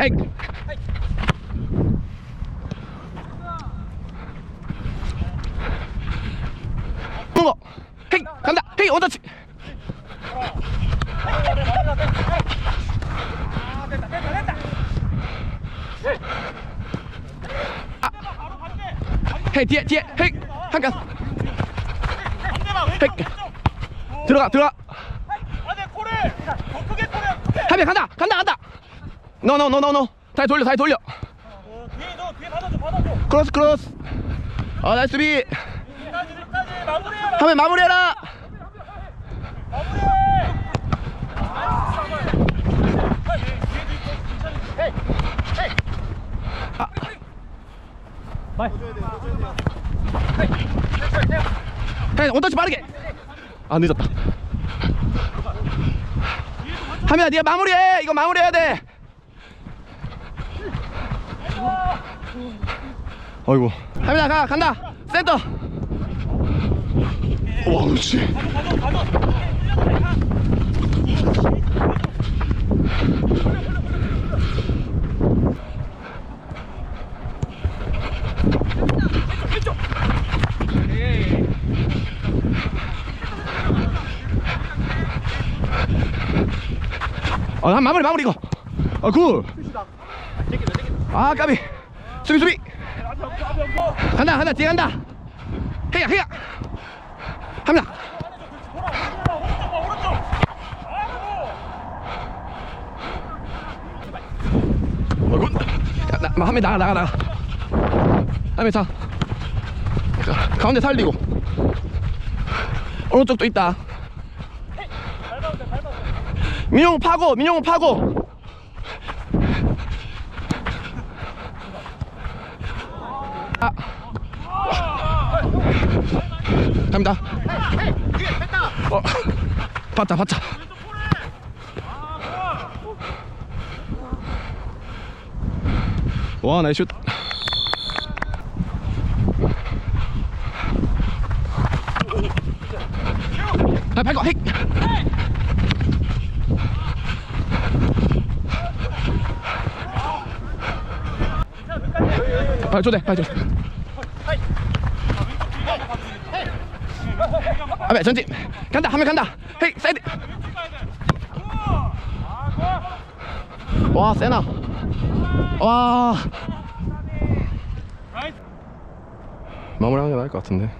헤이 거 헤이 간다. 원터치. 아. 헤이 뒤에 뒤에. 헤이 한칸 헤이 들어가 들어가. 안에 코를 더 크게 하면 간다 간다. 간다 노노노노노 다시 돌려 다시 돌려. 어, 뒤에 너 뒤에 받아줘 받아줘 크로스 크로스. 아 나이스 비. 여기까지 여기까지 마무리해 하면 마무리해라. 마무리해 해 원터치 빠르게. 아 늦었다. 하면 네가 마무리해. 이거 마무리해야 돼 어이구 하민아 가 간다 센터 와 그렇지 어, 한 마무리 마무리 이거. 어, 굿. 아, 까비. 수비 수비. 간다 간다 뒤에 간다. 해야 해야. 합니다. 어, 굿. 야, 나, 한명 나가 나가 나가. 한명 자. 자, 가운데 살리고. 오른쪽도 있다. 민용 파고 민용 파고 아 갑니다. 어 봤다 봤다. 와 나이스 슛. 아, 발거 핵 아, 쪼대, 아, 쪼대. 아베 전진. 간다 하면 간다. 헤이 사이드. 와 세나. 와. 마무리하는 게 나을 것 같은데